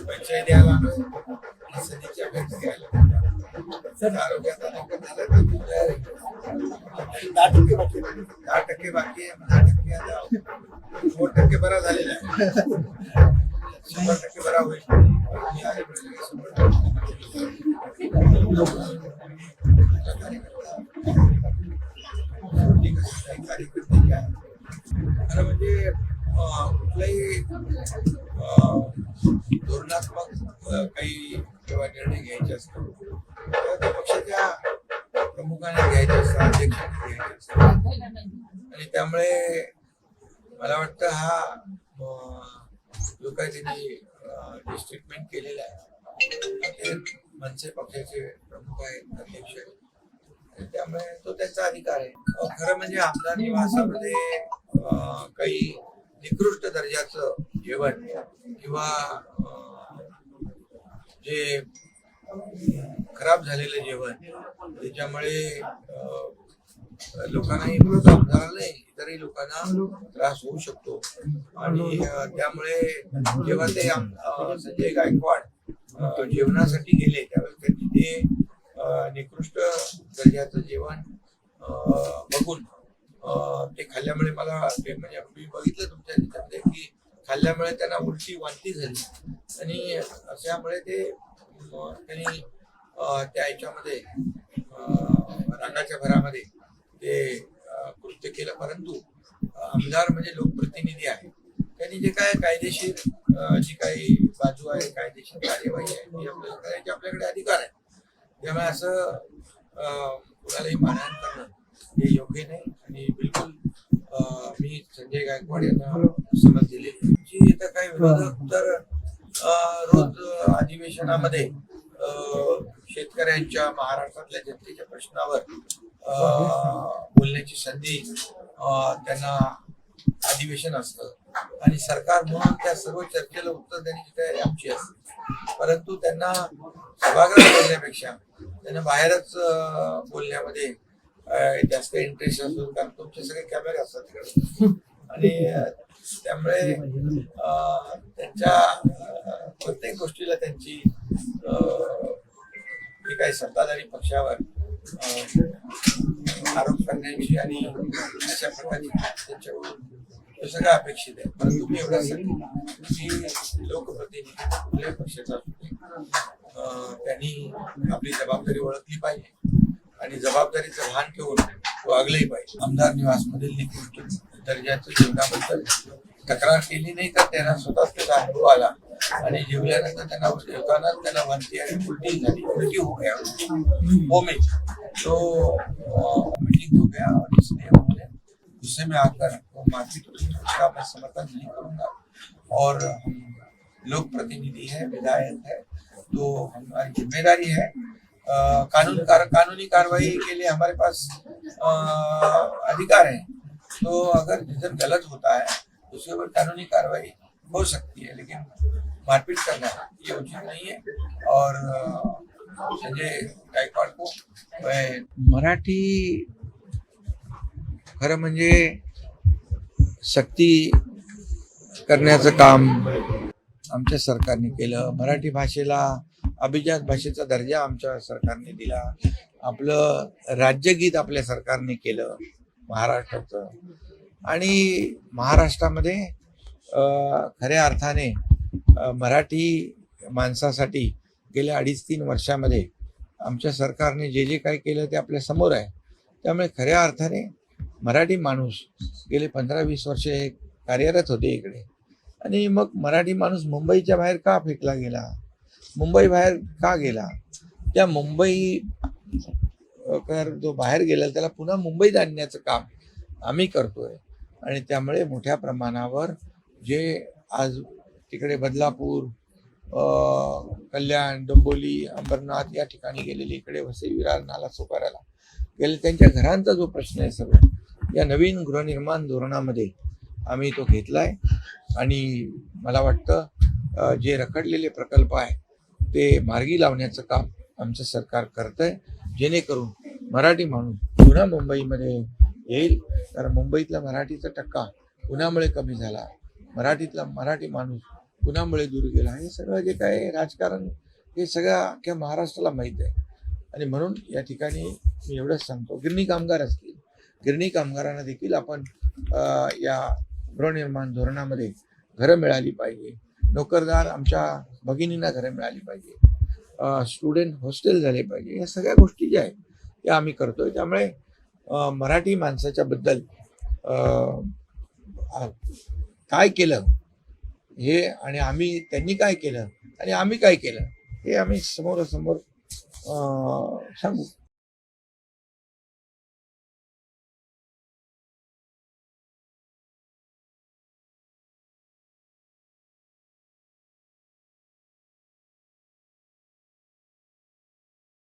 पंचायत द्यायला सदीच्या घरी द्यायला आरोग्याचा नोकर झाला तर दहा टक्के बाकी दहा टक्के बाकी आहे दहा टक्के आता दोन टक्के बरा झालेला आहे शंभर टक्के बरा होईल कार्यकर्ते काय खरं म्हणजे कुठलाही धोरणात्मक काही जेव्हा निर्णय घ्यायचे असतात तेव्हा त्या पक्षाच्या प्रमुखाने घ्यायचे असतात अध्यक्षांनी घ्यायचे असतात आणि त्यामुळे मला वाटतं हा जो काही त्यांनी डिस्ट्रीटमेंट जे स्टेटमेंट केलेलं आहे ते मनसे पक्षाचे प्रमुख आहेत अध्यक्ष आहेत त्यामुळे तो त्यांचा अधिकार आहे. खरं म्हणजे आमदार निवासामध्ये काही निकृष्ट दर्जाचं जेवण किंवा जे खराब झालेलं जेवण त्याच्यामुळे लोकांनाही लोकांना नाही इतरही लोकांना त्रास होऊ शकतो. आणि त्यामुळे जेव्हा ते संजय गायकवाड जेवणासाठी गेले त्यावेळेस त्यांनी ते निकृष्ट दर्जाचं जेवण बघून ते खाल्ल्यामुळे मला ते म्हणजे मी बघितलं तुमच्या त्याच्यामध्ये की खाल्ल्यामुळे त्यांना उलटी वांती झाली. आणि अशामुळे ते त्यांनी त्या याच्यामध्ये अं, रागाच्या भरामध्ये ते कृत्य केलं. परंतु आमदार म्हणजे लोकप्रतिनिधी आहे. त्यांनी जे काय कायदेशीर जी काही बाजू आहे कायदेशीर कार्यवाही आहे ती आपल्याला करायची आपल्याकडे अधिकार आहे. त्यामुळे असं कुणालाही मारहाण करणं हे योग्य नाही आणि बिलकुल अं, मी संजय गायकवाड यांना समज दिली. जी काही विरोधक तर रोज अधिवेशनामध्ये शेतकऱ्यांच्या महाराष्ट्रातल्या जनतेच्या प्रश्नावर बोलण्याची संधी त्यांना अधिवेशन असतं. आणि सरकार म्हणून त्या सर्व चर्चेला उत्तर देण्याची तयारी आमची असते. परंतु त्यांना सभागृहात बोलण्यापेक्षा त्यांना बाहेरच बोलण्यामध्ये जास्त इंटरेस्ट असतो कारण तुमचे सगळे कॅमेरे असतात तिकडे. आणि त्यामुळे त्यांच्या प्रत्येक गोष्टीला त्यांची जे काही सत्ताधारी पक्षावर आरोप करण्याची आणि अशा प्रकारची त्यांच्याकडून सगळं अपेक्षित आहे. परंतु मी एवढं सांगेन की लोकप्रतिनिधी कुठल्याही पक्षाचा त्यांनी आपली जबाबदारी ओळखली पाहिजे. आणि जबाबदारीचं भान ठेवून वागलंही पाहिजे. आमदार निवासमधील निकृष्ट दर्जाच्या जेवणाबद्दल तक्रार केली नाही तर त्यांना स्वतःच त्याचा अनुभव आला. आणि जेवल्यानंतर त्यांना जेवताना त्यांना वांती आणि उलटी झाली. उलटी हो गया. वोमिट तो मीटिंग हो गया और इसलिए उन्होंने गुस्से में आकर वो मारपीट उसका मैं समर्थन नहीं करूँगा। और हम लोक प्रतिनिधि है विधायक है तो हमारी ज़िम्मेदारी है। अ, कानून कार, कानूनी कार्रवाई के लिए हमारे पास अ, अधिकार है। तो अगर रिजल्ट गलत होता है तो उसके ऊपर कानूनी कार्रवाई हो सकती है लेकिन मारपीट करना ये उचित नहीं है। और संजय गायकवाड को मराठी खरं म्हणजे सक्ती करण्याचं काम आमच्या सरकारने केलं. मराठी भाषेला अभिजात भाषेचा दर्जा आमच्या सरकारने दिला. आपलं राज्यगीत आपल्या सरकारने केलं. महाराष्ट्राचं. आणि महाराष्ट्रामध्ये खऱ्या अर्थाने मराठी माणसासाठी गेल्या अडीच तीन वर्षामध्ये आमच्या सरकारने जे जे काही केलं ते आपल्यासमोर आहे. त्यामुळे खऱ्या अर्थाने मराठी माणूस गेले पंधरा वीस वर्षे हे कार्यरत होते इकडे. आणि मग मराठी माणूस मुंबईच्या बाहेर का फेकला गेला? मुंबई बाहेर का गेला? त्या मुंबई जो बाहेर गेला त्याला पुन्हा मुंबईत आणण्याचं काम आम्ही करतोय. आणि त्यामुळे मोठ्या प्रमाणावर जे आज तिकडे बदलापूर कल्याण डोंबोली अंबरनाथ या ठिकाणी गेलेले इकडे वसई विरार नाला सोपाऱ्याला गेले त्यांच्या घरांचा जो प्रश्न आहे सर्व या नवीन गृहनिर्माण धोरणामध्ये आम्ही तो घेतलाय. आणि मला वाटतं जे रखडलेले प्रकल्प आहे ते मार्गी लावण्याचं काम आमचं सरकार करतंय जेणेकरून मराठी माणूस. पुन्हा मुंबईमध्ये येईल. कारण मुंबईतला मराठीचा टक्का कुणामुळे कमी झाला. मराठीतला मराठी माणूस कुणामुळे दूर गेला. हे सगळं जे काय राजकारण हे सगळं अख्ख्या महाराष्ट्राला माहीत आहे. आणि म्हणून या ठिकाणी मी एवढंच सांगतो. गिरणी कामगार असतील. गिरणी कामगारांना देखील आपण या गृहनिर्माण धोरणामध्ये घरं मिळाली पाहिजे. नोकरदार आमच्या भगिनींना घरं मिळाली पाहिजे. स्टुडंट हॉस्टेल झाले पाहिजे. या सगळ्या गोष्टी ज्या आहेत ते आम्ही करतोय. त्यामुळे मराठी माणसाच्या बद्दल काय केलं हे आणि आम्ही त्यांनी काय केलं आणि आम्ही काय केलं हे आम्ही समोरासमोर सांगू.